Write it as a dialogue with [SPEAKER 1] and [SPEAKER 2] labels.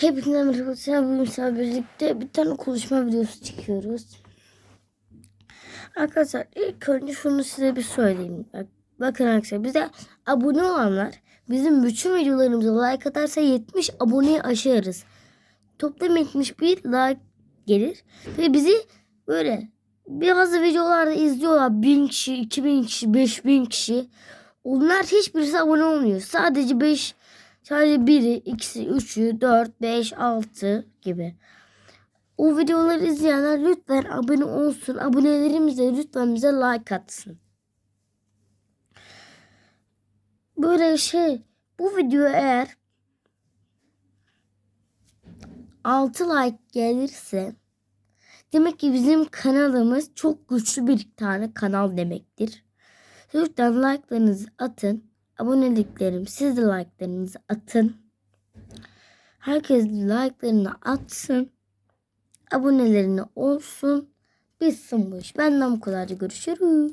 [SPEAKER 1] Hepinize merhaba. Sizlerle birlikte bir tane konuşma videosu çekiyoruz. Arkadaşlar ilk önce şunu size bir söyleyeyim. Bak, bakın arkadaşlar bize abone olanlar bizim bütün videolarımıza like atarsa 70 aboneyi aşarız. Toplam 71 like gelir. Ve bizi böyle bazı videolarda izliyorlar. 1000 kişi, 2000 kişi, 5000 kişi. Onlar hiçbirisi abone olmuyor. Sadece 5 Sadece biri, ikisi, üçü, dört, beş, altı gibi. O videoları izleyenler lütfen abone olsun. Abonelerimiz de lütfen bize like atsın. Böyle şey bu video eğer 6 like gelirse demek ki bizim kanalımız çok güçlü bir tane kanal demektir. Lütfen like'larınızı atın. Aboneliklerim siz de like'larınızı atın. Herkes like'larını atsın. Abonelerini olsun. Bitsin bu iş. Benden bu kadar. Görüşürüz.